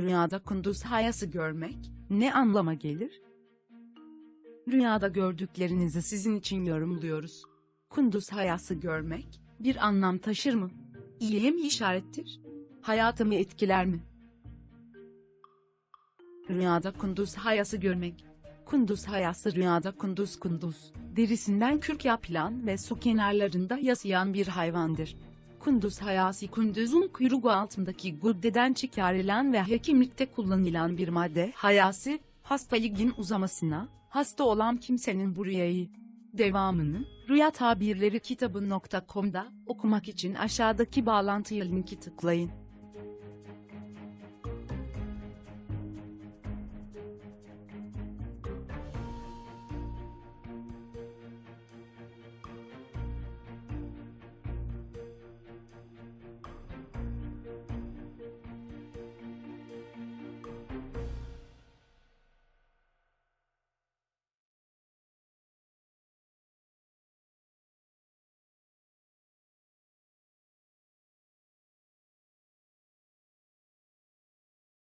Rüyada kunduz hayası görmek ne anlama gelir? Rüyada gördüklerinizi sizin için yorumluyoruz. Kunduz hayası görmek bir anlam taşır mı? İyiye mi işarettir? Hayatımı etkiler mi? Rüyada kunduz hayası görmek. Kunduz hayası rüyada kunduz kunduz, derisinden kürk yapılan ve su kenarlarında yaşayan bir hayvandır. Kunduz hayası kunduzun kuyruğu altındaki guddeden çıkarılan ve hekimlikte kullanılan bir madde. Hayası, hastalığın uzamasına, hasta olan kimsenin bu rüyayı, devamını, Rüya Tabirleri kitabı.com'da okumak için aşağıdaki bağlantıya linki tıklayın.